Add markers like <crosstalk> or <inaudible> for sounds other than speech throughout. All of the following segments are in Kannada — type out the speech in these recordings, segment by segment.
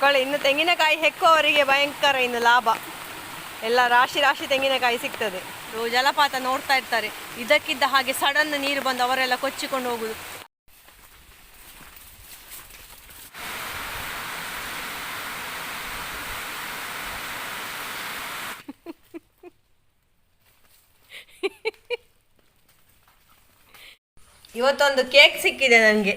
ಮಕ್ಕಳು ಇನ್ನು ತೆಂಗಿನಕಾಯಿ ಹೆಕ್ಕುವವರಿಗೆ ಭಯಂಕರ ಇನ್ನು ಲಾಭ. ಎಲ್ಲ ರಾಶಿ ರಾಶಿ ತೆಂಗಿನಕಾಯಿ ಸಿಗ್ತದೆ. ಜಲಪಾತ ನೋಡ್ತಾ ಇರ್ತಾರೆ. ಇದಕ್ಕಿದ್ದ ಹಾಗೆ ಸಡನ್ ನೀರು ಬಂದು ಅವರೆಲ್ಲ ಕೊಚ್ಚಿಕೊಂಡು ಹೋಗುದು. ಇವತ್ತೊಂದು ಕೇಕ್ ಸಿಕ್ಕಿದೆ ನನಗೆ.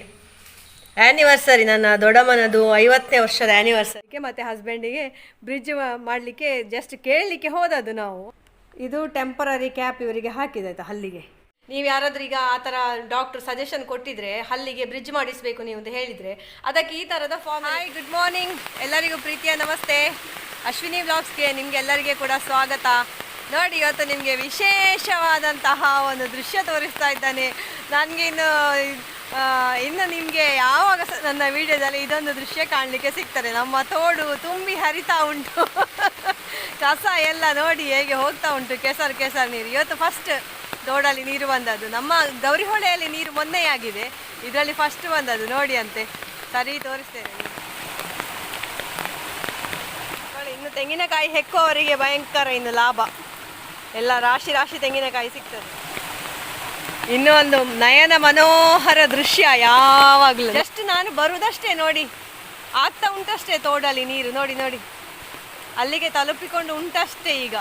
ಆ್ಯನಿವರ್ಸರಿ ನನ್ನ ದೊಡ್ಡಮ್ಮನದು ಐವತ್ತನೇ ವರ್ಷದ ಆ್ಯನಿವರ್ಸರಿಗೆ ಮತ್ತು ಹಸ್ಬೆಂಡಿಗೆ ಬ್ರಿಡ್ಜ್ ಮಾಡಲಿಕ್ಕೆ ಜಸ್ಟ್ ಕೇಳಲಿಕ್ಕೆ ಹೋದದ್ದು ನಾವು. ಇದು ಟೆಂಪರರಿ ಕ್ಯಾಪ್ ಇವರಿಗೆ ಹಾಕಿದೆ ಆಯ್ತಾ ಹಲ್ಲಿಗೆ. ನೀವು ಯಾರಾದರೂ ಈಗ ಆ ಥರ ಡಾಕ್ಟರ್ ಸಜೆಷನ್ ಕೊಟ್ಟಿದ್ರೆ ಹಲ್ಲಿಗೆ ಬ್ರಿಡ್ಜ್ ಮಾಡಿಸಬೇಕು ನೀವು ಅಂತ ಹೇಳಿದರೆ ಅದಕ್ಕೆ ಈ ಥರದ ಫಾರ್ಮ್ ಹಾಯ್ ಗುಡ್ ಮಾರ್ನಿಂಗ್ ಎಲ್ಲರಿಗೂ ಪ್ರೀತಿಯ ನಮಸ್ತೆ. ಅಶ್ವಿನಿ ಬ್ಲಾಗ್ಸ್ಗೆ ನಿಮ್ಗೆ ಎಲ್ಲರಿಗೆ ಕೂಡ ಸ್ವಾಗತ. ನೋಡಿ ಇವತ್ತು ನಿಮಗೆ ವಿಶೇಷವಾದಂತಹ ಒಂದು ದೃಶ್ಯ ತೋರಿಸ್ತಾ ಇದ್ದಾನೆ. ನನಗೆ ಇನ್ನು ಇನ್ನು ನಿಮಗೆ ಯಾವಾಗ ನನ್ನ ವಿಡಿಯೋದಲ್ಲಿ ಇದೊಂದು ದೃಶ್ಯ ಕಾಣಲಿಕ್ಕೆ ಸಿಗ್ತದೆ? ನಮ್ಮ ತೋಡು ತುಂಬಿ ಹರಿತಾ ಉಂಟು. <laughs> ಕಸ ಎಲ್ಲ ನೋಡಿ ಹೇಗೆ ಹೋಗ್ತಾ ಉಂಟು. ಕೆಸರು ಕೆಸರು ನೀರು. ಇವತ್ತು ಫಸ್ಟ್ ತೋಡಲ್ಲಿ ನೀರು ಬಂದದ್ದು. ನಮ್ಮ ಗೌರಿಹೊಳೆಯಲ್ಲಿ ನೀರು ಮೊನ್ನೆಯಾಗಿದೆ. ಇದರಲ್ಲಿ ಫಸ್ಟ್ ಬಂದದ್ದು. ನೋಡಿ ಅಂತೆ. ಸರಿ, ತೋರಿಸ್ತೇನೆ ಇನ್ನು ತೆಂಗಿನಕಾಯಿ ಹೆಕ್ಕುವವರಿಗೆ ಭಯಂಕರ ಇನ್ನು ಲಾಭ. ಎಲ್ಲ ರಾಶಿ ರಾಶಿ ತೆಂಗಿನಕಾಯಿ ಸಿಗ್ತದೆ. ಇನ್ನು ಒಂದು ನಯನ ಮನೋಹರ ದೃಶ್ಯ ಯಾವಾಗಲೂ. ಜಸ್ಟ್ ನಾನು ಬರುವುದಷ್ಟೇ ನೋಡಿ. ಆಗ್ತಾ ಉಂಟಷ್ಟೇ ತೋಡಲ್ಲಿ ನೀರು. ನೋಡಿ ನೋಡಿ. ಅಲ್ಲಿಗೆ ತಲುಪಿಕೊಂಡು ಉಂಟಷ್ಟೇ ಈಗ.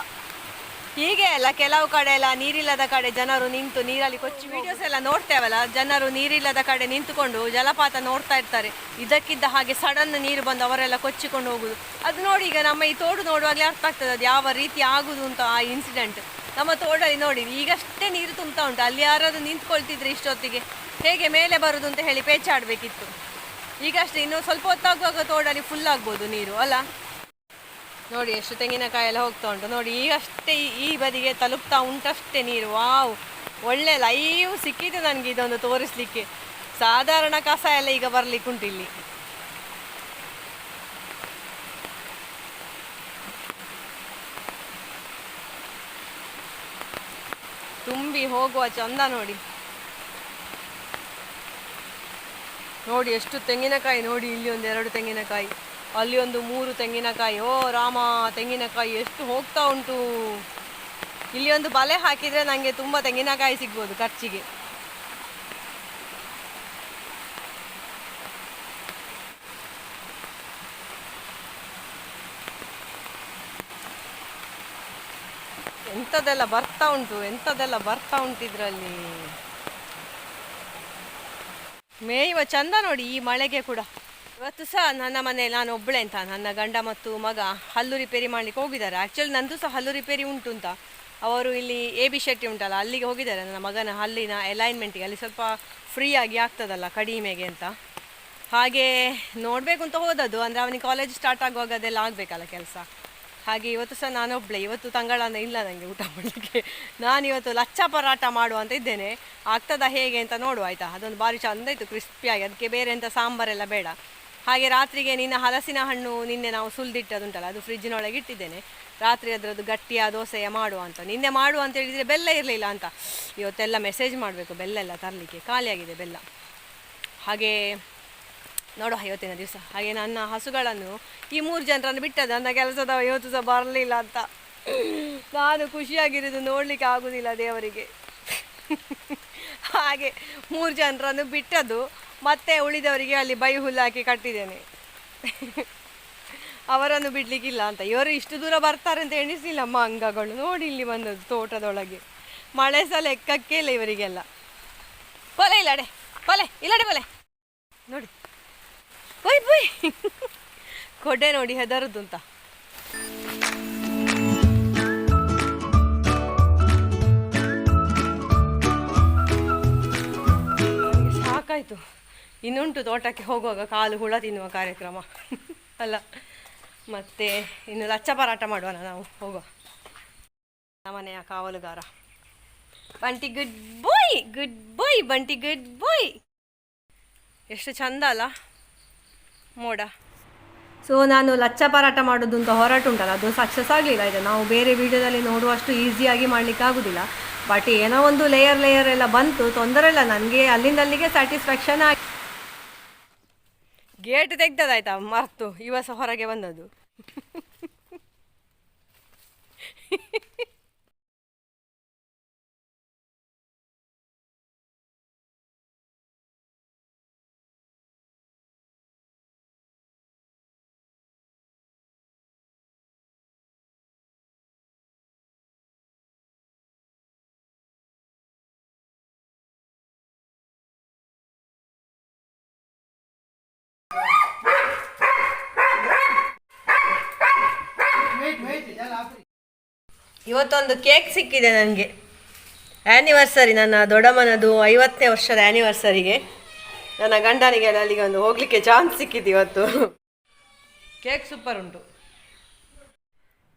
ಹೀಗೆ ಅಲ್ಲ, ಕೆಲವು ಕಡೆ ಎಲ್ಲ ನೀರಿಲ್ಲದ ಕಡೆ ಜನರು ನಿಂತು ನೀರಲ್ಲಿ ಕೊಚ್ಚಿ ವಿಡಿಯೋಸ್ ಎಲ್ಲ ನೋಡ್ತೇವಲ್ಲ? ಜನರು ನೀರಿಲ್ಲದ ಕಡೆ ನಿಂತುಕೊಂಡು ಜಲಪಾತ ನೋಡ್ತಾ ಇರ್ತಾರೆ. ಇದಕ್ಕಿದ್ದ ಹಾಗೆ ಸಡನ್ ನೀರು ಬಂದು ಅವರೆಲ್ಲ ಕೊಚ್ಚಿಕೊಂಡು ಹೋಗುದು. ಅದು ನೋಡಿ ಈಗ ನಮ್ಮ ಈ ತೋಡು ನೋಡುವಾಗಲೇ ಅರ್ಥ ಆಗ್ತದೆ, ಅದು ಯಾವ ರೀತಿ ಆಗುದು ಅಂತ ಆ ಇನ್ಸಿಡೆಂಟ್ ನಮ್ಮ ತೋಡಲ್ಲಿ ನೋಡಿ, ಈಗಷ್ಟೇ ನೀರು ತುಂಬ್ತಾ ಉಂಟು. ಅಲ್ಲಿ ಯಾರಾದರೂ ನಿಂತ್ಕೊಳ್ತಿದ್ರೆ ಇಷ್ಟೊತ್ತಿಗೆ. ಹೇಗೆ ಮೇಲೆ ಬರುದು ಅಂತ ಹೇಳಿ ಪೇಚಾಡಬೇಕಿತ್ತು. ಈಗಷ್ಟೇ ಇನ್ನು ಸ್ವಲ್ಪ ಹೊತ್ತಾಗುವಾಗ ತೋಡಲ್ಲಿ ಫುಲ್ ಆಗ್ಬೋದು ನೀರು, ಅಲ್ಲ? ನೋಡಿ, ಎಷ್ಟು ತೆಂಗಿನಕಾಯಿ ಎಲ್ಲ ಹೋಗ್ತಾ ಉಂಟು. ನೋಡಿ, ಈಗಷ್ಟೇ ಈ- ಬದಿಗೆ ತಲುಪ್ತಾ ಉಂಟಷ್ಟೇ ನೀರು. ವಾವ್! ಒಳ್ಳೆ ಲೈವ್ ಸಿಕ್ಕಿದೆ ನನಗೆ ಇದೊಂದು ತೋರಿಸ್ಲಿಕ್ಕೆ. ಸಾಧಾರಣ ಕಸ ಎಲ್ಲ ಈಗ ಬರ್ಲಿಕ್ಕುಂಟು ಇಲ್ಲಿ. ತುಂಬಿ ಹೋಗುವ ಚಂದ ನೋಡಿ. ನೋಡಿ ಎಷ್ಟು ತೆಂಗಿನಕಾಯಿ ನೋಡಿ, ಇಲ್ಲಿ ಒಂದು ಎರಡು ತೆಂಗಿನಕಾಯಿ, ಅಲ್ಲಿ ಒಂದು ಮೂರು ತೆಂಗಿನಕಾಯಿ. ಓ, ರಾಮ, ತೆಂಗಿನಕಾಯಿ ಎಷ್ಟು ಹೋಗ್ತಾ ಉಂಟು. ಇಲ್ಲಿ ಒಂದು ಬಲೆ ಹಾಕಿದ್ರೆ ನನಗೆ ತುಂಬ ತೆಂಗಿನಕಾಯಿ ಸಿಗ್ಬೋದು ಖರ್ಚಿಗೆ. ಎಂಥದ್ದೆಲ್ಲ ಬರ್ತಾ ಉಂಟು ಎಂಥದ್ದೆಲ್ಲ ಬರ್ತಾ ಉಂಟು ಇದರಲ್ಲಿ? ಮೇಯುವ ಚಂದ ನೋಡಿ ಈ ಮಳೆಗೆ ಕೂಡ. ಇವತ್ತು ಸಹ ನನ್ನ ಮನೆಯಲ್ಲಿ ನಾನು ಒಬ್ಬಳೆ ಅಂತ, ನನ್ನ ಗಂಡ ಮತ್ತು ಮಗ ಹಲ್ಲು ರಿಪೇರಿ ಮಾಡ್ಲಿಕ್ಕೆ ಹೋಗಿದ್ದಾರೆ. ಆ್ಯಕ್ಚುಲಿ ನಂದು ಸಹ ಹಲ್ಲು ರಿಪೇರಿ ಉಂಟು ಅಂತ. ಅವರು ಇಲ್ಲಿ ಎ ಬಿ ಶೆಟ್ಟಿ ಉಂಟಲ್ಲ, ಅಲ್ಲಿಗೆ ಹೋಗಿದ್ದಾರೆ. ನನ್ನ ಮಗನ ಹಲ್ಲಿನ ಅಲೈನ್ಮೆಂಟಿಗೆ ಅಲ್ಲಿ ಸ್ವಲ್ಪ ಫ್ರೀ ಆಗಿ ಆಗ್ತದಲ್ಲ ಕಡಿಮೆಗೆ ಅಂತ. ಹಾಗೆ ನೋಡಬೇಕು ಅಂತ ಹೋದದ್ದು, ಅಂದರೆ ಅವನಿಗೆ ಕಾಲೇಜ್ ಸ್ಟಾರ್ಟ್ ಆಗುವಾಗ ಅದೆಲ್ಲ ಆಗಬೇಕಲ್ಲ ಕೆಲಸ. ಹಾಗೆ ಇವತ್ತು ಸಹ ನಾನೊಬ್ಳೆ ಇವತ್ತು ತಂಗಳನ್ನು ಇಲ್ಲ ನನಗೆ ಊಟ ಮಾಡಲಿಕ್ಕೆ. ನಾನು ಇವತ್ತು ಲಚ್ಚ ಪರಾಟ ಮಾಡುವ ಅಂತ ಇದ್ದೇನೆ. ಆಗ್ತದಾ ಹೇಗೆ ಅಂತ ನೋಡುವ, ಆಯಿತಾ? ಅದೊಂದು ಭಾರಿ ಚಂದ ಇತ್ತು, ಕ್ರಿಸ್ಪಿಯಾಗಿ. ಅದಕ್ಕೆ ಬೇರೆ ಎಂಥ ಸಾಂಬಾರೆಲ್ಲ ಬೇಡ. ಹಾಗೆ ರಾತ್ರಿಗೆ ನಿನ್ನ ಹಲಸಿನ ಹಣ್ಣು ನಿನ್ನೆ ನಾವು ಸುಲಿದಿಟ್ಟದುಂಟಲ್ಲ ಅದು ಫ್ರಿಜ್ಜಿನೊಳಗೆ ಇಟ್ಟಿದ್ದೇನೆ. ರಾತ್ರಿ ಅದರದ್ದು ಗಟ್ಟಿಯ ದೋಸೆಯ ಮಾಡುವ ಅಂತ. ನಿನ್ನೆ ಮಾಡುವ ಅಂತ ಹೇಳಿದರೆ ಬೆಲ್ಲ ಇರಲಿಲ್ಲ ಅಂತ. ಇವತ್ತೆಲ್ಲ ಮೆಸೇಜ್ ಮಾಡಬೇಕು, ಬೆಲ್ಲ ಎಲ್ಲ ತರಲಿಕ್ಕೆ. ಖಾಲಿಯಾಗಿದೆ ಬೆಲ್ಲ. ಹಾಗೆ ನೋಡುವ ಐವತ್ತಿನ ದಿವಸ. ಹಾಗೆ ನನ್ನ ಹಸುಗಳನ್ನು ಈ ಮೂರು ಜನರನ್ನು ಬಿಟ್ಟದ ನನ್ನ ಕೆಲಸದ ಇವತ್ತು ಸಹ ಬರಲಿಲ್ಲ ಅಂತ. ನಾನು ಖುಷಿಯಾಗಿರೋದು ನೋಡಲಿಕ್ಕೆ ಆಗುದಿಲ್ಲ ದೇವರಿಗೆ. ಹಾಗೆ ಮೂರು ಜನರನ್ನು ಬಿಟ್ಟದ್ದು ಮತ್ತೆ ಉಳಿದವರಿಗೆ ಅಲ್ಲಿ ಬೈ ಹುಲ್ಲಾಕಿ ಕಟ್ಟಿದ್ದೇನೆ. ಅವರನ್ನು ಬಿಡ್ಲಿಕ್ಕಿಲ್ಲ ಅಂತ. ಇವರು ಇಷ್ಟು ದೂರ ಬರ್ತಾರೆ ಅಂತ ಎಣಿಸಲಿಲ್ಲಮ್ಮ ಅಂಗಗಳು. ನೋಡಿ ಇಲ್ಲಿ ಬಂದದ್ದು ತೋಟದೊಳಗೆ. ಮಳೆ ಸಹ ಲೆಕ್ಕಕ್ಕೆ ಇಲ್ಲ ಇವರಿಗೆಲ್ಲ. ಕೊಲೆ ಇಲ್ಲಡೆ ಬಲೆ ಇಲ್ಲಡೆ ಬಲೆ ನೋಡಿ. Bye bye. ಕೊಡೆ ನೋಡಿ, ಹೆದರದು ಅಂತ. ಸಾಕಾಯಿತು. ಇನ್ನುಂಟು ತೋಟಕ್ಕೆ ಹೋಗುವಾಗ ಕಾಲು ಹುಳ ತಿನ್ನುವ ಕಾರ್ಯಕ್ರಮ. ಅಲ್ಲ, ಮತ್ತೆ ಇನ್ನು ಲಚ್ಚ ಪರಾಟ ಮಾಡುವನ ನಾವು, ಹೋಗುವ. ನಮ್ಮನೆಯ ಕಾವಲುಗಾರ. Bunty good bye good bye Bunty good bye ಎಷ್ಟು ಚಂದ ಅಲ್ಲ. ಮೋಡ. ಸೊ ನಾನು ಲಚ್ಚ ಪರಾಟ ಮಾಡೋದು ಅಂತ ಹೊರಟುಂಟಲ್ಲ ಅದು ಸಕ್ಸಸ್ ಆಗಲಿಲ್ಲ ಇದು ನಾವು ಬೇರೆ ವಿಡಿಯೋದಲ್ಲಿ ನೋಡುವಷ್ಟು ಈಸಿಯಾಗಿ ಮಾಡಲಿಕ್ಕೆ ಆಗೋದಿಲ್ಲ. ಬಟ್ ಏನೋ ಒಂದು ಲೇಯರ್ ಲೇಯರ್ ಎಲ್ಲ ಬಂತು ತೊಂದರೆ ಇಲ್ಲ. ನನಗೆ ಅಲ್ಲಿಂದ ಅಲ್ಲಿಗೆ ಸ್ಯಾಟಿಸ್ಫ್ಯಾಕ್ಷನ್ ಆಗಿ. ಗೇಟ್ ತೆಗ್ದದಾಯ್ತಾ? ಮರ್ತು. ಇವಸ ಹೊರಗೆ ಬಂದದ್ದು. <laughs> ಇವತ್ತೊಂದು ಕೇಕ್ ಸಿಕ್ಕಿದೆ ನನಗೆ. ಆ್ಯನಿವರ್ಸರಿ ನನ್ನ ದೊಡ್ಡಮ್ಮನದು ಐವತ್ತನೇ ವರ್ಷದ ಆ್ಯನಿವರ್ಸರಿಗೆ ನನ್ನ ಗಂಡನಿಗೆ ಅಲ್ಲಿಗೆ ಒಂದು ಹೋಗ್ಲಿಕ್ಕೆ ಚಾನ್ಸ್ ಸಿಕ್ಕಿದೆ ಇವತ್ತು. ಕೇಕ್ ಸೂಪರ್ ಉಂಟು.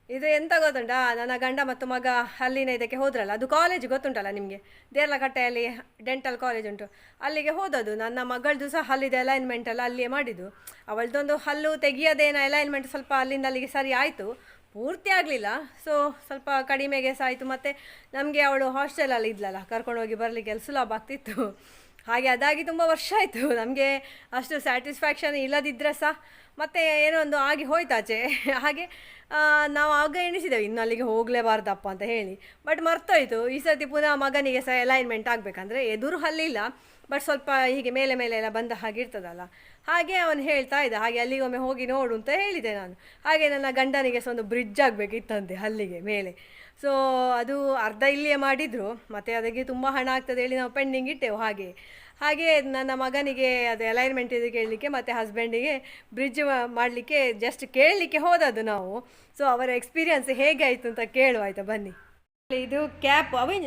ಇದು ಎಂತ ಗೊತ್ತುಂಟಾ? ನನ್ನ ಗಂಡ ಮತ್ತು ಮಗ ಅಲ್ಲಿನ ಇದಕ್ಕೆ ಹೋದ್ರಲ್ಲ, ಅದು ಕಾಲೇಜ್ ಗೊತ್ತುಂಟಲ್ಲ ನಿಮಗೆ? ದೇರ್ಲಕಟ್ಟೆಯಲ್ಲಿ ಡೆಂಟಲ್ ಕಾಲೇಜ್ ಉಂಟು. ಅಲ್ಲಿಗೆ ಹೋದದ್ದು ನನ್ನ ಮಗಳದು ಸಹ ಅಲ್ಲಿದೆ ಅಲೈನ್ಮೆಂಟ್ ಎಲ್ಲ ಅಲ್ಲಿಯೇ ಮಾಡಿದ್ದು. ಅವಳದೊಂದು ಹಲ್ಲು ತೆಗಿಯೋದೇನೋ ಅಲೈನ್ಮೆಂಟ್ ಸ್ವಲ್ಪ ಅಲ್ಲಿಂದ ಅಲ್ಲಿಗೆ ಸರಿ ಆಯಿತು. ಪೂರ್ತಿ ಆಗಲಿಲ್ಲ. ಸೊ ಸ್ವಲ್ಪ ಕಡಿಮೆಗೆ ಸಹ ಆಯಿತು ಮತ್ತು ನಮಗೆ ಅವಳು ಹಾಸ್ಟೆಲಲ್ಲಿ ಇದ್ಲಲ್ಲ ಕರ್ಕೊಂಡೋಗಿ ಬರಲಿಕ್ಕೆ ಸುಲಭ ಆಗ್ತಿತ್ತು. ಹಾಗೆ ಅದಾಗಿ ತುಂಬ ವರ್ಷ ಆಯಿತು. ನಮಗೆ ಅಷ್ಟು ಸ್ಯಾಟಿಸ್ಫ್ಯಾಕ್ಷನ್ ಇಲ್ಲದಿದ್ದರೆ ಸಹ ಮತ್ತೆ ಏನೋ ಒಂದು ಆಗಿ ಹೋಯ್ತಾಚೆ. ಹಾಗೆ ನಾವು ಆಗ ಎಣಿಸಿದ್ದೇವೆ ಇನ್ನು ಅಲ್ಲಿಗೆ ಹೋಗಲೇಬಾರ್ದಪ್ಪ ಅಂತ ಹೇಳಿ. ಬಟ್ ಮರ್ತೋಯ್ತು. ಈ ಸರ್ತಿ ಪುನಃ ಮಗನಿಗೆ ಸಹ ಅಲೈನ್ಮೆಂಟ್ ಆಗಬೇಕಂದ್ರೆ ಎದುರು ಹಲ್ಲಿಲ್ಲ. ಬಟ್ ಸ್ವಲ್ಪ ಹೀಗೆ ಮೇಲೆ ಮೇಲೆ ಎಲ್ಲ ಬಂದ ಹಾಗೆ ಇರ್ತದಲ್ಲ. ಹಾಗೆ ಅವನು ಹೇಳ್ತಾ ಇದ್ದ, ಹಾಗೆ ಅಲ್ಲಿಗೊಮ್ಮೆ ಹೋಗಿ ನೋಡು ಅಂತ ಹೇಳಿದೆ ನಾನು. ಹಾಗೆ ನನ್ನ ಗಂಡನಿಗೆ ಸಹ ಒಂದು ಬ್ರಿಡ್ಜ್ ಆಗಬೇಕಿತ್ತಂತೆ ಅಲ್ಲಿಗೆ ಮೇಲೆ. ಸೊ ಅದು ಅರ್ಧ ಇಲ್ಲಿಯೇ ಮಾಡಿದರು. ಮತ್ತು ಅದಕ್ಕೆ ತುಂಬ ಹಣ ಆಗ್ತದೆ ಹೇಳಿ ನಾವು ಪೆಂಡಿಂಗ್ ಇಟ್ಟೆವು ಹಾಗೆ. ಹಾಗೆ ನನ್ನ ಮಗನಿಗೆ ಅದು ಅಲೈನ್ಮೆಂಟ್ ಇದು ಕೇಳಲಿಕ್ಕೆ, ಮತ್ತು ಹಸ್ಬೆಂಡಿಗೆ ಬ್ರಿಡ್ಜ್ ಮಾಡಲಿಕ್ಕೆ ಜಸ್ಟ್ ಕೇಳಲಿಕ್ಕೆ ಹೋದದ್ದು ನಾವು. ಸೊ ಅವರ ಎಕ್ಸ್ಪೀರಿಯನ್ಸ್ ಹೇಗೆ ಆಯಿತು ಅಂತ ಕೇಳುವ, ಆಯಿತಾ ಬನ್ನಿ. ಇದು ಕ್ಯಾಪ್ ಅವೇ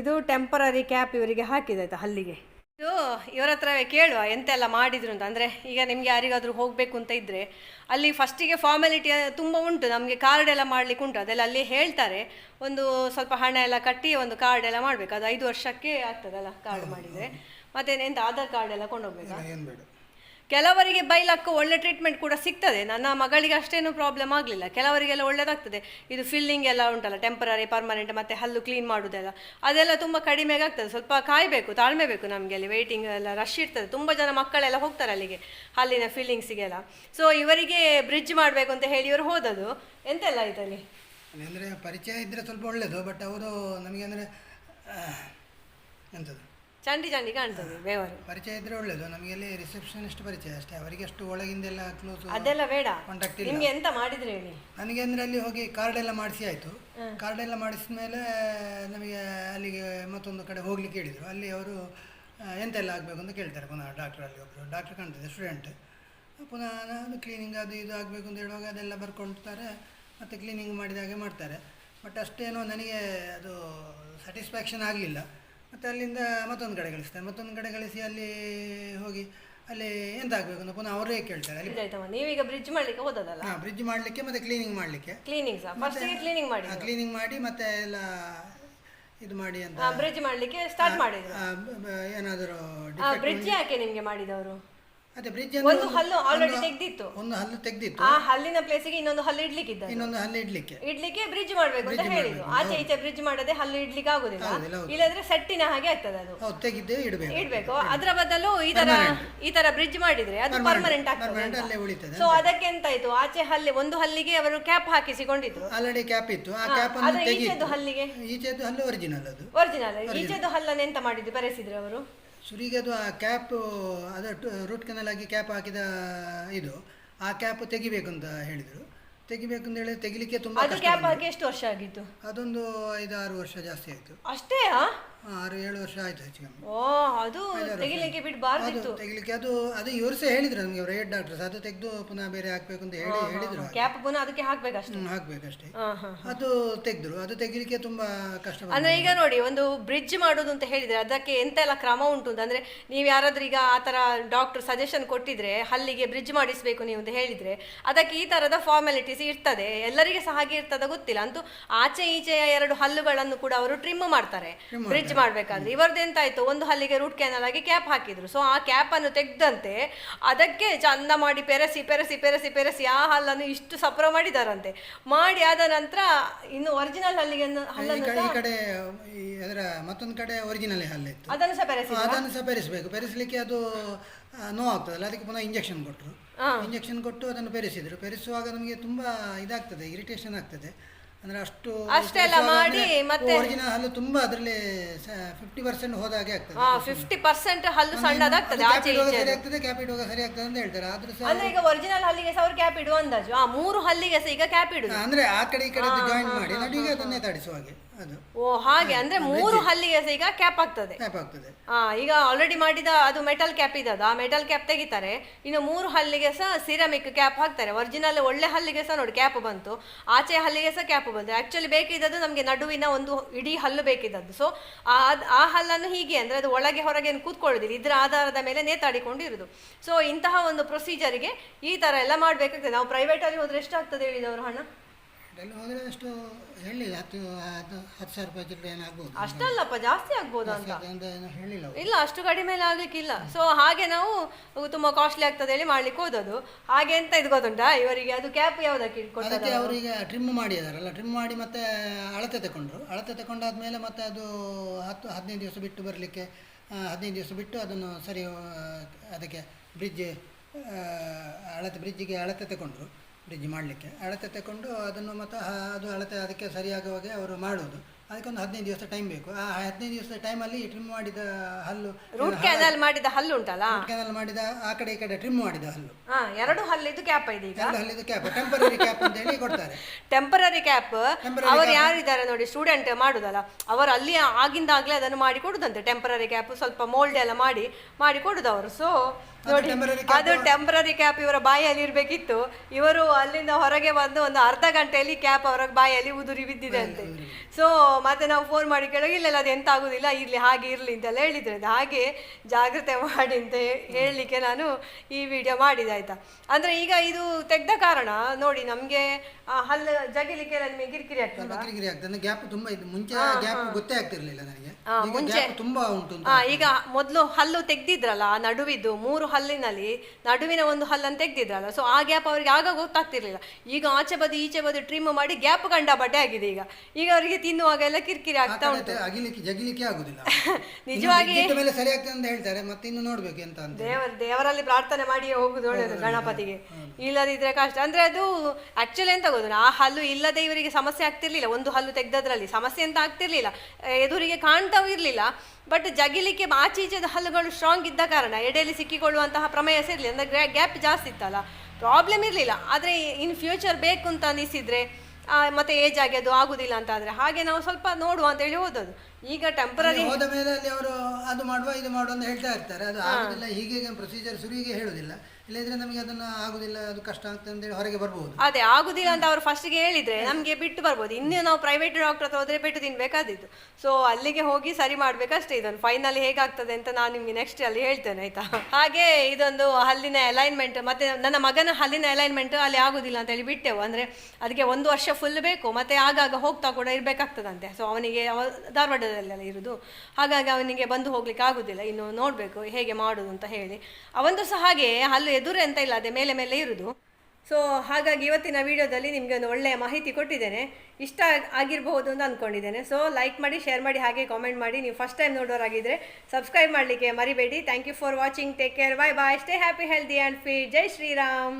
ಇದು ಟೆಂಪರರಿ ಕ್ಯಾಪ್ ಇವರಿಗೆ ಹಾಕಿದಾಯ್ತಾ ಹಲ್ಲಿಗೆ ಇದು ಇವರ ಹತ್ರವೇ ಕೇಳುವ, ಎಂತೆಲ್ಲ ಮಾಡಿದ್ರು ಅಂತ. ಅಂದರೆ ಈಗ ನಿಮಗೆ ಯಾರಿಗಾದರೂ ಹೋಗಬೇಕು ಅಂತ ಇದ್ದರೆ ಅಲ್ಲಿ ಫಸ್ಟಿಗೆ ಫಾರ್ಮಾಲಿಟಿ ತುಂಬ ಉಂಟು. ನಮಗೆ ಕಾರ್ಡ್ ಎಲ್ಲ ಮಾಡಲಿಕ್ಕೆ ಉಂಟು. ಅದೆಲ್ಲ ಅಲ್ಲಿ ಹೇಳ್ತಾರೆ. ಒಂದು ಸ್ವಲ್ಪ ಹಣ ಎಲ್ಲ ಕಟ್ಟಿ ಒಂದು ಕಾರ್ಡ್ ಎಲ್ಲ ಮಾಡಬೇಕು. ಅದು ಐದು ವರ್ಷಕ್ಕೆ ಆಗ್ತದಲ್ಲ ಕಾರ್ಡ್ ಮಾಡಿದರೆ. ಮತ್ತೆ ಎಂತ? ಆಧಾರ್ ಕಾರ್ಡ್ ಎಲ್ಲ ಕೊಂಡೋಗ್ಬೇಕು? ಕೆಲವರಿಗೆ ಬೈಲಕ್ಕ ಒಳ್ಳೆ ಟ್ರೀಟ್ಮೆಂಟ್ ಕೂಡ ಸಿಗ್ತದೆ. ನನ್ನ ಮಗಳಿಗೆ ಅಷ್ಟೇನು ಪ್ರಾಬ್ಲಮ್ ಆಗಲಿಲ್ಲ. ಕೆಲವರಿಗೆಲ್ಲ ಒಳ್ಳೆದಾಗ್ತದೆ. ಇದು ಫಿಲ್ಲಿಂಗ್ ಎಲ್ಲ ಉಂಟಲ್ಲ ಟೆಂಪರರಿ ಪರ್ಮನೆಂಟ್ ಮತ್ತು ಹಲ್ಲು ಕ್ಲೀನ್ ಮಾಡೋದೆಲ್ಲ. ಅದೆಲ್ಲ ತುಂಬ ಕಡಿಮೆ ಆಗ್ತದೆ. ಸ್ವಲ್ಪ ಕಾಯಬೇಕು ತಾಳ್ಮೆ ಬೇಕು ನಮಗೆ ಅಲ್ಲಿ. ವೆಯ್ಟಿಂಗ್ ಎಲ್ಲ ರಶ್ ಇರ್ತದೆ. ತುಂಬ ಜನ ಮಕ್ಕಳೆಲ್ಲ ಹೋಗ್ತಾರೆ ಅಲ್ಲಿಗೆ, ಹಲ್ಲಿನ ಫಿಲ್ಲಿಂಗ್ಸಿಗೆಲ್ಲ ಸೊ ಇವರಿಗೆ ಬ್ರಿಡ್ಜ್ ಮಾಡಬೇಕು ಅಂತ ಹೇಳಿ ಇವರು ಹೋದದು ಎಂತೆಲ್ಲ ಆಯ್ತು ಅಲ್ಲಿ ಅಂದರೆ ಪರಿಚಯ ಇದ್ದರೆ ಸ್ವಲ್ಪ ಒಳ್ಳೆಯದು ಬಟ್ ಅವರು ನಮಗೆ ಅಂದರೆ ಎಂಥದ್ದು ಚಂಡಿ ಚಂಡಿ ಕಾಣ್ತದೆ ಬೇವರು. ಪರಿಚಯ ಇದ್ದರೆ ಒಳ್ಳೇದು ನಮಗೆ ಅಲ್ಲಿ ರಿಸೆಪ್ಷನಿಸ್ಟ್ ಪರಿಚಯ ಅಷ್ಟೇ ಅವರಿಗೆ ಅಷ್ಟು ಒಳಗಿಂದೆಲ್ಲ ಕ್ಲೋಸ್ ಅದೆಲ್ಲ ಬೇಡ. ಕಾಂಟ್ಯಾಕ್ಟ್ ಇಲ್ಲ. ನಿಮ್ಗೆ ಎಂತ ಮಾಡಿದ್ರೆ ಹೇಳಿ? ನನಗೆ ಅಂದರೆ ಅಲ್ಲಿ ಹೋಗಿ ಕಾರ್ಡ್ ಎಲ್ಲ ಮಾಡಿಸಿ ಆಯಿತು. ಕಾರ್ಡ್ ಎಲ್ಲ ಮಾಡಿಸಿದ ಮೇಲೆ ನಮಗೆ ಅಲ್ಲಿಗೆ ಮತ್ತೊಂದು ಕಡೆ ಹೋಗ್ಲಿಕ್ಕೆ ಹೇಳಿದರು. ಅಲ್ಲಿ ಅವರು ಎಂತೆಲ್ಲ ಆಗಬೇಕು ಅಂತ ಕೇಳ್ತಾರೆ ಪುನಃ ಡಾಕ್ಟರ್ ಅಲ್ಲಿ ಒಬ್ಬರು ಡಾಕ್ಟರ್ ಕಾಣ್ತದೆ ಸ್ಟೂಡೆಂಟ್ ಪುನಃ ನಾನು ಕ್ಲೀನಿಂಗ್ ಅದು ಇದು ಆಗಬೇಕು ಅಂತ ಹೇಳುವಾಗ ಅದೆಲ್ಲ ಬರ್ಕೊಳ್ತಾರೆ ಮತ್ತು ಕ್ಲೀನಿಂಗ್ ಮಾಡಿದ ಹಾಗೆ ಮಾಡ್ತಾರೆ. ಬಟ್ ಅಷ್ಟೇನೋ ನನಗೆ ಅದು ಸ್ಯಾಟಿಸ್ಫ್ಯಾಕ್ಷನ್ ಆಗಲಿಲ್ಲ. ಮತ್ತು ಅಲ್ಲಿಂದ ಮತ್ತೊಂದು ಕಡೆ ಕಳಿಸ್ತಾರೆ. ಮತ್ತೊಂದು ಕಡೆ ಕಳಿಸಿ ಅಲ್ಲಿ ಹೋಗಿ ಅಲ್ಲಿ ಎಂತ ಆಗಬೇಕು ಅಂತ ಪುನಃ ಅವರೇ ಕೇಳ್ತಾರೆ. ಅಲ್ಲಿ ನೀವೀಗ ಬ್ರಿಡ್ಜ್ ಮಾಡ್ಲಿಕ್ಕೆ ಹೋದಲ್ಲ ಹಾಂ ಬ್ರಿಡ್ಜ್ ಮಾಡಲಿಕ್ಕೆ ಮತ್ತು ಕ್ಲೀನಿಂಗ್ ಮಾಡಲಿಕ್ಕೆ. ಕ್ಲೀನಿಂಗ್ ಸಹ ಫಸ್ಟಿಗೆ ಕ್ಲೀನಿಂಗ್ ಮಾಡಿ ಕ್ಲೀನಿಂಗ್ ಮಾಡಿ ಮತ್ತೆ ಎಲ್ಲ ಇದು ಮಾಡಿ ಅಂತ. ಬ್ರಿಡ್ಜ್ ಮಾಡ್ಲಿಕ್ಕೆ ಸ್ಟಾರ್ಟ್ ಮಾಡಿದ್ರು. ಏನಾದರೂ ಆ ಬ್ರಿಡ್ಜ್ ಯಾಕೆ ನಿಮಗೆ ಮಾಡಿದವರು? ಅದೇ ಬ್ರಿಡ್ಜ್ ಒಂದು ಹಲ್ಲು ಆಲ್ರೆಡಿ ತೆಗ್ದಿತ್ತು. ಒಂದು ಹಲ್ಲು ತೆಗ್ದಿತ್ತು. ಆ ಹಲ್ಲಿನ ಪ್ಲೇಸಿಗೆ ಇನ್ನೊಂದು ಹಲ್ಲು ಇಡ್ಲಿಕ್ಕೆ ಇದ್ದ ಇನ್ನೊಂದು ಹಲ್ಲು ಇಡ್ಲಿಕ್ಕೆ. ಇಡ್ಲಿಕ್ಕೆ ಬ್ರಿಡ್ಜ್ ಮಾಡ್ಬೇಕು ಅಂತ ಹೇಳಿದ್ರು. ಆಚೆ ಈಚೆ ಬ್ರಿಡ್ಜ್ ಮಾಡದೆ ಹಲ್ಲು ಇಡ್ಲಿಕ್ಕೆ ಆಗುದಿಲ್ಲ. ಇಲ್ಲಾದ್ರೆ ಸೆಟ್ಟಿನ ಹಾಗೆ ಆಗ್ತದೆ ಅದು. ತೆಗಿದ್ದೆ ಇಡಬೇಕು. ಇಡ್ಬೇಕು. ಅದರ ಬದಲು ಈ ತರ ಈ ತರ ಬ್ರಿಡ್ಜ್ ಮಾಡಿದ್ರೆ ಅದು ಪರ್ಮನೆಂಟ್ ಆಗ್ತದೆ ಸೊ ಅದಕ್ಕೆ ಎಂತಾಯ್ತು? ಆಚೆ ಹಲ್ಲಿ ಒಂದು ಹಲ್ಲಿಗೆ ಅವರು ಕ್ಯಾಪ್ ಹಾಕಿಸಿಕೊಂಡಿದ್ರು. ಆಲ್ರೆಡಿ ಕ್ಯಾಪ್ ಇತ್ತು. ಆ ಕ್ಯಾಪ್ ಅನ್ನು ತೆಗೆದು ಈಚೆದು ಹಲ್ಲಿಗೆ? ಈಚೆದು ಹಲ್ಲು ಒರಿಜಿನಲ್ ಅದು. ಒರಿಜಿನಲ್ ಈಚೆದು ಹಲ್ಲನ್ನು ಎಂತ ಮಾಡಿದ್ದು? ಬರೆಸಿದ್ರು ಅವರು? ಸುರಿಗೆ ಅದು ಆ ಕ್ಯಾಪ್ ಅದರ ರೂಟ್ ಕೆನಲ್ ಆಗಿ ಕ್ಯಾಪ್ ಹಾಕಿದ ಇದು ಆ ಕ್ಯಾಪ್ ತೆಗಿಬೇಕು ಅಂತ ಹೇಳಿದರು. ತೆಗಿಬೇಕು ಅಂತ ಹೇಳಿದ್ರೆ ತೆಗಿಲಿಕ್ಕೆ ತುಂಬಾ ಕ್ಯಾಪ್ ಹಾಕಿ ಎಷ್ಟು ವರ್ಷ ಆಗಿತ್ತು? ಅದೊಂದು ಐದಾರು ವರ್ಷ ಜಾಸ್ತಿ ಆಯಿತು. ಅಷ್ಟೇ ಆರು ಏಳು ವರ್ಷ ಆಯ್ತು ಹೆಚ್ಚು ಕಮ್ಮಿ ಓ ಅದು ತೆಗಿಲಿಕ್ಕೆ ಬಿಡ್ಬಾರ್ದಿತ್ತು ಅದು ತೆಗಿಲಿಕ್ಕೆ ಅದು ಅದು ಇವರು ಸಹ ಹೇಳಿದ್ರು ನಮಗೆ ರೇಡ್ ಡಾಕ್ಟರ್ಸ್ ಅದು ತೆಗೆದು ಪುನಃ ಬೇರೆ ಹಾಕ್ಬೇಕು ಅಂತ ಹೇಳಿ ಹೇಳಿದ್ರು ಹಾಗೆ. ಕ್ಯಾಪ್ ಪುನಃ ಅದಕ್ಕೆ ಹಾಕ್ಬೇಕಷ್ಟೇ. ಹ್ಮ್, ಹಾಕ್ಬೇಕಷ್ಟೇ. ಹಾ ಹಾ ಅದು ತೆಗೆದ್ರು. ಅದು ತೆಗಿಲಿಕ್ಕೆ ತುಂಬಾ ಕಷ್ಟ ಬಂತು. ಅಂದ್ರೆ ಈಗ ನೋಡಿ ಒಂದು ಬ್ರಿಡ್ಜ್ ಮಾಡೋದು ಅಂತ ಹೇಳಿದ್ರೆ ಅದಕ್ಕೆ ಎಂತ ಎಲ್ಲ ಕ್ರಮ ಉಂಟು ಅಂತ. ಅಂದ್ರೆ ನೀವು ಯಾರಾದ್ರೂ ಈಗ ಆ ತರ ಡಾಕ್ಟರ್ ಸಜೆಷನ್ ಕೊಟ್ಟಿದ್ರೆ ಹಲ್ಲಿಗೆ ಬ್ರಿಡ್ಜ್ ಮಾಡಿಸ್ಬೇಕು ನೀವು ಅಂತ ಹೇಳಿದ್ರೆ ಅದಕ್ಕೆ ಈ ತರದ ಫಾರ್ಮಾಲಿಟೀಸ್ ಇರ್ತದೆ. ಎಲ್ಲರಿಗೆ ಸಹ ಹಾಗೆ ಇರ್ತದ ಗೊತ್ತಿಲ್ಲ. ಅಂತೂ ಆಚೆ ಈಚೆಯ ಎರಡು ಹಲ್ಲುಗಳನ್ನು ಕೂಡ ಅವರು ಟ್ರಿಮ್ ಮಾಡ್ತಾರೆ. ಬ್ರಿಡ್ಜ್ ಮಾಡ್ಬೇಕಾದ್ರೆ. ಇವರದ್ದು ಎಂತಾಯ್ತು? ಒಂದು ಹಲ್ಲಿಗೆ ರೂಟ್ ಕ್ಯಾನಲ್ ಆಗಿ ಕ್ಯಾಪ್ ಹಾಕಿದ್ರು. ಸೊ ಆ ಕ್ಯಾಪ್ ಅನ್ನು ತೆಗ್ದಂತೆ ಅದಕ್ಕೆ ಚಂದ ಮಾಡಿ ಪೆರಸಿ ಪೆರಸಿ ಪೆರಸಿ ಪೆರೆಸಿ ಆ ಹಲ್ಲನ್ನು ಇಷ್ಟು ಸಪ್ರ ಮಾಡಿದಾರಂತೆ. ಮಾಡಿ ಆದ ನಂತರ ಇನ್ನು ಒರಿಜಿನಲ್ ಹಲ್ಲಿಗೆ ಹಲ್ಲನ್ನು ಕಡೆ ಅದರ ಮತ್ತೊಂದು ಕಡೆ ಒರಿಜಿನಲ್ ಹಲ್ಲಿತ್ತು ಅದನ್ನು ಸಹ ಪೆರಸಿ ಅದನ್ನು ಸಹ ಪೆರಿಸಬೇಕು ಪೆರಿಸಲಿಕ್ಕೆ ಅದು ನೋವಾಗ್ತದಲ್ಲ ಅದಕ್ಕೆ ಪುನಃ ಇಂಜೆಕ್ಷನ್ ಕೊಟ್ಟರು. ಇಂಜೆಕ್ಷನ್ ಕೊಟ್ಟು ಅದನ್ನು ಬೆರೆಸಿದ್ರು. ಬೆರೆಸುವಾಗ ನಮಗೆ ತುಂಬ ಇದಾಗ್ತದೆ ಇರಿಟೇಷನ್ ಆಗ್ತದೆ. ಅಂದರೆ ಅಷ್ಟು ಅಷ್ಟೆಲ್ಲ ಮಾಡಿ ಮತ್ತೆ ಒರಿಜಿನಲ್ ಹಲ್ಲು ತುಂಬಾ ಅದರಲ್ಲಿ ಫಿಫ್ಟಿ ಪರ್ಸೆಂಟ್ ಹೋದ ಹಾಗೆ ಆಗ್ತದೆ. ಫಿಫ್ಟಿ ಪರ್ಸೆಂಟ್ ಹಲ್ಲು ಸಣ್ಣದಾಗ್ತದೆ ಆ ಆಚೆ ಈಚೆ ಸರಿ ಆಗ್ತದೆ ಕ್ಯಾಪ್ ಇಡುವಾಗ ಸರಿ ಆಗ್ತದೆ ಅಂತ ಹೇಳ್ತಾರೆ. ಆದ್ರೂ ಸಹ ಅಂದ್ರೆ ಈಗ ಒರಿಜಿನಲ್ ಹಲ್ಲಿಗೆ ಸಹ ಅವ್ರು ಕ್ಯಾಪ್ ಇಡುವ ಅಂದಾಜು ಆ ಮೂರು ಹಲ್ಲಿಗೆ ಸಹ ಈಗ ಕ್ಯಾಪ್ ಇಡುದು ಅಂದ್ರೆ ಆ ಕಡೆ ಈ ಕಡೆ ಜಾಯಿನ್ ಮಾಡಿ ನಡುವಿಗೆ ಅದನ್ನೇ ತಡಿಸುವ ಹಾಗೆ ಅದು. ಓ ಹಾಗೆ ಅಂದ್ರೆ ಮೂರು ಹಲ್ಲಿಗೆ ಸಹ ಈಗ ಕ್ಯಾಪ್ ಆಗ್ತದೆ. ಕ್ಯಾಪ್ ಆಗ್ತದೆ. ಆ ಈಗ ಆಲ್ರೆಡಿ ಮಾಡಿದ ಅದು ಮೆಟಲ್ ಕ್ಯಾಪ್ ಇದದ. ಆ ಮೆಟಲ್ ಕ್ಯಾಪ್ ತೆಗಿತಾರೆ. ಇನ್ನು ಮೂರು ಹಲ್ಲಿಗೆ ಸಹ ಸಿರಮಿಕ್ ಕ್ಯಾಪ್ ಹಾಕ್ತಾರೆ. ಒರಿಜಿನಲ್ ಒಳ್ಳೆ ಹಲ್ಲಿಗೆ ಸಹ ನೋಡಿ ಕ್ಯಾಪ್ ಬಂತು. ಆಚೆ ಹಲ್ಲಿಗೆ ಸಹ ಕ್ಯಾಪ್ ಬಂತು ಆ್ಯಕ್ಚುಲಿ ಬೇಕಿದ್ದದ್ದು ನಮಗೆ ನಡುವಿನ ಒಂದು ಇಡೀ ಹಲ್ಲು ಬೇಕಿದ್ದದ್ದು. ಸೊ ಆ ಆ ಹಲ್ಲನ್ನು ಹೀಗೆ ಅಂದರೆ ಅದು ಒಳಗೆ ಹೊರಗೆ ಏನು ಕೂತ್ಕೊಳ್ಳೋದಿಲ್ಲ. ಇದರ ಆಧಾರದ ಮೇಲೆ ನೇತಾಡಿಕೊಂಡು ಇರೋದು. ಸೊ ಇಂತಹ ಒಂದು ಪ್ರೊಸೀಜರಿಗೆ ಈ ಥರ ಎಲ್ಲ ಮಾಡಬೇಕಾಗ್ತದೆ. ನಾವು ಪ್ರೈವೇಟಲ್ಲಿ ಹೋದ್ರೆ ಎಷ್ಟಾಗ್ತದೆ ಹೇಳಿದವರು ಹಣ ಅಲ್ಲಿ ಹೋದರೆ ಅಷ್ಟು ಹೇಳಿಲ್ಲ. ಹತ್ತು ಹತ್ತು ಹತ್ತು ಸಾವಿರ ರೂಪಾಯಿ ಚಿಲ್ಲರೆ ಏನಾಗ್ಬೋದು ಅಷ್ಟಲ್ಲಪ್ಪ ಜಾಸ್ತಿ ಆಗ್ಬೋದು ಅಂತ? ಏನು ಹೇಳಿಲ್ಲ ಅವ್ರು. ಇಲ್ಲ ಅಷ್ಟು ಕಡಿಮೆ ಎಲ್ಲ ಆಗ್ಲಿಕ್ಕಿಲ್ಲ. ಸೊ ಹಾಗೆ ನಾವು ತುಂಬಾ ಕಾಸ್ಟ್ಲಿ ಆಗ್ತದೆ ಹೇಳಿ ಮಾಡ್ಲಿಕ್ಕೆ ಹೋದದು ಹಾಗೆ ಎಂತ ಇದು ಗೊತ್ತುಂಟಾ? ಇವರಿಗೆ ಅದು ಕ್ಯಾಪ್ ಯಾವ್ದಕ್ಕೆ ಅದಕ್ಕೆ ಅವರಿಗೆ ಟ್ರಿಮ್ ಮಾಡಿದಾರಲ್ಲ ಟ್ರಿಮ್ ಮಾಡಿ ಮತ್ತೆ ಅಳತೆ ತಗೊಂಡ್ರು ಅಳತೆ ತಗೊಂಡಾದ್ಮೇಲೆ ಮತ್ತೆ ಅದು ಹತ್ತು ಹದಿನೈದು ದಿವಸ ಬಿಟ್ಟು ಬರಲಿಕ್ಕೆ ಹದಿನೈದು ದಿವಸ ಬಿಟ್ಟು ಅದನ್ನು ಸರಿ ಆ, ಅದಕ್ಕೆ ಬ್ರಿಡ್ಜ್ ಅಳತೆ ಬ್ರಿಡ್ಜಿಗೆ ಅಳತೆ ತಗೊಂಡ್ರು ಬ್ರಿಡ್ಜ್ ಮಾಡಲಿಕ್ಕೆ ಅಳತೆ ತಗೊಂಡು ಅದನ್ನು ಮತ್ತು ಅದು ಅಳತೆ ಅದಕ್ಕೆ ಸರಿಯಾಗುವಾಗೆ ಅವರು ಮಾಡೋದು ಅದಕ್ಕೊಂದು ಹದಿನೈದು ದಿವಸ ಟೈಮ್ ಬೇಕು. ಆ ಹದಿನೈದು ದಿವಸದ ಟೈಮಲ್ಲಿ ಟ್ರಿಮ್ ಮಾಡಿದ ಹಲ್ಲು ರೂಟ್ ಕ್ಯಾನಲ್ ಮಾಡಿದ ಹಲ್ಲು ಉಂಟಲ್ಲ? ಕ್ಯಾನಲ್ ಮಾಡಿದ ಆ ಕಡೆ ಈ ಕಡೆ ಟ್ರಿಮ್ ಮಾಡಿದ ಹಲ್ಲು. ಎರಡು ಹಲ್ಲಿದ್ದು ಕ್ಯಾಪ್ ಇದೆ ಈಗ. ಎರಡು ಹಲ್ಲಿದ್ದು ಕ್ಯಾಪ್ ಟೆಂಪರರಿ ಕ್ಯಾಪ್ ಅಂತ ಹೇಳಿ ಕೊಡ್ತಾರೆ. <laughs> ಟೆಂಪರರಿ ಕ್ಯಾಪ್ ಅವರು ಯಾರಿದ್ದಾರೆ ನೋಡಿ ಸ್ಟೂಡೆಂಟ್ ಮಾಡುದಲ್ಲ ಅವರು ಅಲ್ಲಿ ಆಗಿಂದಾಗಲೇ ಅದನ್ನು ಮಾಡಿ ಕೊಡುದಂತೆ. ಟೆಂಪರರಿ ಕ್ಯಾಪ್ ಸ್ವಲ್ಪ ಮೋಲ್ಡ್ ಎಲ್ಲ ಮಾಡಿ ಮಾಡಿ ಕೊಡುದು ಅವರು ಸೊ ನೋಡಿ ಅದು ಟೆಂಪರರಿ ಕ್ಯಾಪ್ ಇವರ ಬಾಯಲ್ಲಿ ಇರಬೇಕಿತ್ತು. ಇವರು ಅಲ್ಲಿಂದ ಹೊರಗೆ ಬಂದು ಒಂದು ಅರ್ಧ ಗಂಟೆಯಲ್ಲಿ ಕ್ಯಾಪ್ ಅವರ ಬಾಯಲ್ಲಿ ಉದುರಿ ಬಿದ್ದಿದೆ ಅಂತೆ. ಸೊ ಮತ್ತೆ ನಾವು ಫೋನ್ ಮಾಡಿ ಕೇಳೋ ಇಲ್ಲ ಅದು ಎಂತ ಆಗುದಿಲ್ಲ ಇರ್ಲಿ ಹಾಗೆ ಇರ್ಲಿ ಅಂತೆಲ್ಲ ಹೇಳಿದ್ರೆ. ಅದು ಹಾಗೆ ಜಾಗ್ರತೆ <laughs> ಮಾಡಿ ಅಂತ ಹೇಳಲಿಕ್ಕೆ ನಾನು ಈ ವಿಡಿಯೋ ಮಾಡಿದೆ ಆಯ್ತಾ. ಅಂದ್ರೆ ಈಗ ಇದು ತೆಗ್ದ ಕಾರಣ ನೋಡಿ ನಮ್ಗೆ ಹಲ್ಲು ಜಗಿಲಿಕ್ಕೆ ನಿಮಗೆ ಕಿರಿಕಿರಿ ಆಗ್ತದೆ? ಕಿರಿಕಿರಿ ಆಗ್ತದೆ. ಗ್ಯಾಪ್ ತುಂಬಾ ಇದು. ಮುಂಚೆ ಗ್ಯಾಪ್ ಗೊತ್ತೇ ಆಗ್ತಿರ್ಲಿಲ್ಲ ನನಗೆ. ಈಗ ಮುಂಚೆ- ಗ್ಯಾಪ್ ತುಂಬಾ ಉಂಟು ಅಂತ ಆ, ಈಗ ಮೊದಲು ಹಲ್ಲು ತೆಗ್ದಿದ್ರಲ್ಲ ಆ ನಡುವಿದ್ದು ಮೂರು ಹಲ್ಲಿನಲ್ಲಿ ನಡುವಿನ ಒಂದು ಹಲ್ಲನ್ನು ತೆಗ್ದಿದ್ರಲ್ಲ ಸೊ ಆ ಗ್ಯಾಪ್ ಅವರಿಗೆ ಆಗ ಗೊತ್ತಾಗ್ತಿರ್ಲಿಲ್ಲ. ಈಗ ಆಚೆ ಬದಿ ಈಚೆ ಬದಿ ಟ್ರಿಮ್ ಮಾಡಿ ಗ್ಯಾಪ್ ಕಂಡಾಬಟ್ಟೆ ಆಗಿದೆ ಈಗ. ಈಗ ಅವರಿಗೆ ತಿನ್ನುವಾಗ ಎಲ್ಲ ಕಿರಿಕಿರಿ ಆ ಆಗ್ತಾ ಕಡೆ ಉಂಟು. ಅಗಿಲಿಕ್ಕೆ ಜಗಿಲಿಕ್ಕೆ ಆಗುದಿಲ್ಲ. <laughs> ನಿಜವಾಗಿ ಇನ್ನು ಬಿದ್ದಿದ್ದ ಮೇಲೆ ಸರಿ ಆಗ್ತದೆ ಅಂತ ಹೇಳ್ತಾರೆ. ಮತ್ತೆ ಇನ್ನು ನೋಡ್ಬೇಕು ಎಂತ ಅಂತ. ದೇವರ ದೇವರಲ್ಲಿ ಪ್ರಾರ್ಥನೆ ಮಾಡಿ ಹೋಗುದು ಒಳ್ಳೆಯದು ಗಣಪತಿಗೆ. ಇಲ್ಲದಿದ್ರೆ ಕಷ್ಟ. ಅಂದ್ರೆ ಅದು ಆಕ್ಚುಲಿ ಎಂತ ಗೊತ್ತು ಆ ಹಲ್ಲು ಇಲ್ಲದೆ ಇವರಿಗೆ ಸಮಸ್ಯೆ ಆಗ್ತಿರ್ಲಿಲ್ಲ. ಒಂದು ಹಲ್ಲು ತೆಗ್ದದ್ರಲ್ಲಿ ಸಮಸ್ಯೆ ಅಂತ ಆಗ್ತಿರ್ಲಿಲ್ಲ. ಎದುರಿಗೆ ಕಾಣ್ತಾವೂ ಇರ್ಲಿಲ್ಲ. ಬಟ್ ಜಗಿಲಿಕ್ಕೆ ಆ ಈಚೆದ ಹಲ್ಲುಗಳು ಸ್ಟ್ರಾಂಗ್ ಇದ್ದ ಕಾರಣ ಎಡೆಯಲ್ಲಿ ಸಿಕ್ಕಿಕೊಳ್ಳುವಂತಹ ಪ್ರಮೇಯ ಇರಲಿಲ್ಲ ಅಂದ್ರೆ ಗ್ಯಾಪ್ ಜಾಸ್ತಿ ಇತ್ತಲ್ಲ. ಪ್ರಾಬ್ಲಮ್ ಇರಲಿಲ್ಲ. ಆದರೆ ಇನ್ ಫ್ಯೂಚರ್ ಬೇಕು ಅಂತ ಅನಿಸಿದ್ರೆ ಮತ್ತೆ ಏಜ್ ಆಗಿ ಅದು ಆಗುದಿಲ್ಲ ಅಂತ ಹಾಗೆ ನಾವು ಸ್ವಲ್ಪ ನೋಡುವ ಅಂತ ಹೇಳಿ ಹೋದದ್ದು. ಈಗ ಟೆಂಪರರಿ ಹೋದ ಮೇಲೆ ಅಲ್ಲಿ ಅವರು ಅದು ಮಾಡುವ ಇದು ಮಾಡುವ ಅಂತ ಹೇಳ್ತಾ ಇರ್ತಾರೆ. ಅದು ಆಗುದಿಲ್ಲ. ಹೀಗೆ ಪ್ರೊಸೀಜರ್ ಶುರುವಿಗೆ ಹೇಳುದಿಲ್ಲ. ಇಲ್ಲದ್ರೆ ನಮಗೆ ಅದನ್ನ ಆಗುದಿಲ್ಲ ಅದು ಕಷ್ಟ ಆಗ್ತದೆ ಅಂತ ಹೇಳಿ ಹೊರಗೆ ಬರ್ಬೋದು. ಅದೇ ಆಗುದಿಲ್ಲ ಅಂತ ಅವರು ಫಸ್ಟಿಗೆ ಹೇಳಿದ್ರೆ ನಮಗೆ ಬಿಟ್ಟು ಬರ್ಬೋದು. ಇನ್ನೇ ನಾವು ಪ್ರೈವೇಟ್ ಡಾಕ್ಟರ್ ಹತ್ರ ಹೋದ್ರೆ ಪೆಟ್ಟು ತಿನ್ಬೇಕಾದಿತ್ತು ಸೊ ಅಲ್ಲಿಗೆ ಹೋಗಿ ಸರಿ ಮಾಡ್ಬೇಕಷ್ಟೇ ಇದನ್ನು. ಫೈನಲ್ ಹೇಗಾಗ್ತದೆ ಅಂತ ನಾನು ನಿಮ್ಗೆ ನೆಕ್ಸ್ಟ್ ಅಲ್ಲಿ ಹೇಳ್ತೇನೆ ಆಯ್ತಾ? ಹಾಗೆ ಇದೊಂದು ಹಲ್ಲಿನ ಅಲೈನ್ಮೆಂಟ್ ಮತ್ತೆ ನನ್ನ ಮಗನ ಹಲ್ಲಿನ ಅಲೈನ್ಮೆಂಟ್ ಅಲ್ಲಿ ಆಗುದಿಲ್ಲ ಅಂತ ಹೇಳಿ ಬಿಟ್ಟೆವು. ಅಂದ್ರೆ ಅದಕ್ಕೆ ಒಂದು ವರ್ಷ ಫುಲ್ ಬೇಕು. ಮತ್ತೆ ಆಗಾಗ ಹೋಗ್ತಾ ಕೂಡ ಇರ್ಬೇಕಾಗ್ತದಂತೆ. ಸೊ ಅವನಿಗೆ ಅವ ಧಾರವಾಡದಲ್ಲೆಲ್ಲ ಇರುದು. ಹಾಗಾಗಿ ಅವನಿಗೆ ಬಂದು ಹೋಗ್ಲಿಕ್ಕೆ ಆಗುದಿಲ್ಲ. ಇನ್ನು ನೋಡ್ಬೇಕು ಹೇಗೆ ಮಾಡುದು ಅಂತ ಹೇಳಿ. ಅವಂದು ಸಹ ಹಾಗೆ ಹಲ್ಲು ಎದುರು ಅಂತ ಇಲ್ಲ, ಅದೇ ಮೇಲೆ ಮೇಲೆ ಇರುದು. ಸೊ ಹಾಗಾಗಿ ಇವತ್ತಿನ ವಿಡಿಯೋದಲ್ಲಿ ನಿಮಗೆ ಒಂದು ಒಳ್ಳೆಯ ಮಾಹಿತಿ ಕೊಟ್ಟಿದ್ದೇನೆ. ಇಷ್ಟ ಆಗಿರಬಹುದು ಅಂತ ಅಂದ್ಕೊಂಡಿದ್ದೇನೆ ಸೊ ಲೈಕ್ ಮಾಡಿ ಶೇರ್ ಮಾಡಿ, ಹಾಗೆ ಕಾಮೆಂಟ್ ಮಾಡಿ. ನೀವು ಫಸ್ಟ್ ಟೈಮ್ ನೋಡೋರಾಗಿದ್ದರೆ ಸಬ್ಸ್ಕ್ರೈಬ್ ಮಾಡಲಿಕ್ಕೆ ಮರಿಬೇಡಿ. Thank you for watching take care bye bye stay happy healthy and fit Jai Shriram